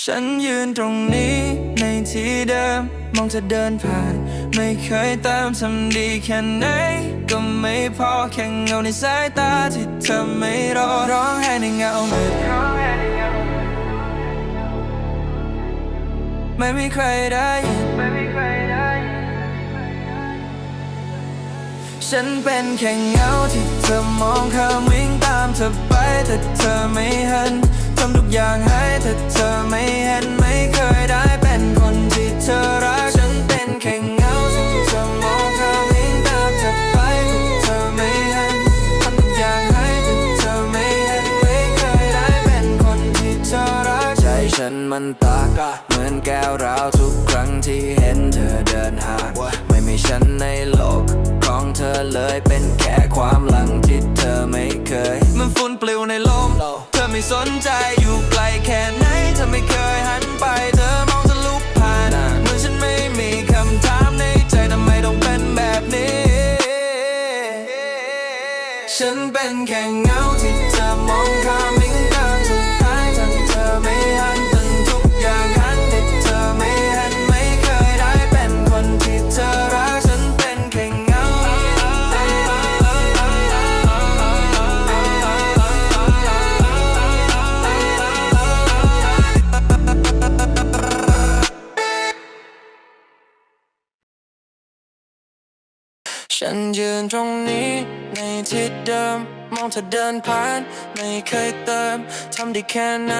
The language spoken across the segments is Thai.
ฉันยืนตรงนี้ในที่เดิมมองเธอเดินผ่าน ไม่เคยตามทำดีแค่ไหน ก็ไม่พอแค่เงาในสายตาที่เธอไม่รอร้องไห้ในเงามืดไม่มีใครได้ยินฉันเป็นแค่เงาที่เธอมองข้ามวิ่งตามเธอไปแต่เธอไม่เห็น ทำทุกอย่างให้แต่เธอไม่เห็นไม่เคยได้เป็นคนที่เธอรัก ฉันเป็นแค่เงาที่เธอมองข้ามวิ่งตามเธอไปแต่เธอไม่เห็นทำทุกอย่างให้แต่เธอไม่เห็นไม่เคยได้เป็นคนที่เธอรัก ใจฉันมันตากเหมือนแก้วร้าวทุกครั้งที่เห็นเธอเดินห่างไม่มีฉันในโลกของเธอเลยเป็นแค่ความหลังที่เธอไม่เคย มันฝุ่นปลิวในโลม เธอไม่สนใจอยู่ไกลแค่ไหนเธอไม่เคยหันไป เธอมองทะลุผ่านเหมือนฉันไม่มีคำถามในใจทำไมต้องเป็นแบบนี้ ฉันเป็นแค่เงาที่เธอมองข้ามวิ่งตาม ฉันยืนตรงนี้ในที่เดิม มองเธอเดินผ่าน ไม่เคยเติม ทำได้แค่ไหน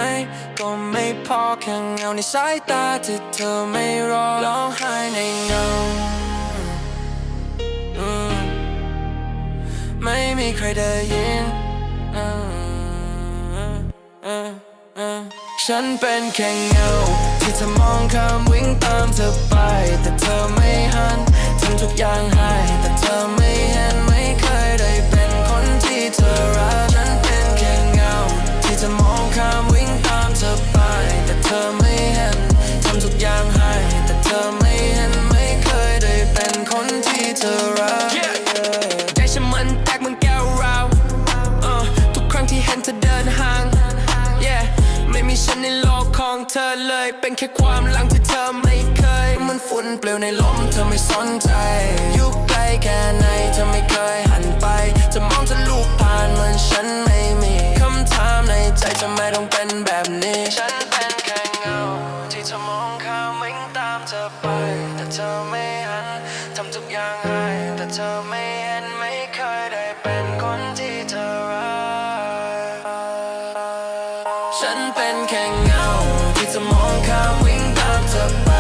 ก็ไม่พอแค่เงาในสายตาที่เธอไม่รอร้องไห้ในเงาไม่มีใครได้ยิน ฉันเป็นแค่เงา ที่เธอมองข้ามวิ่งตามเธอ อไม่เห็นทำทุกอย่างให้ แต่เธอไม่เห็นไม่เคยได้เป็นคนที่เธอรักใจฉันมันแตกเหมือนแก้วราวเออทุกครั้งที่เห็นเธอเดินห่าง yeah ไม่มีฉันในโลกของเธอเลย เป็นแค่ความหลังที่เธอไม่เคย มันฝุ่นเปลวในลมเธอไม่สนใจ can't go. It's a monk, I'm winged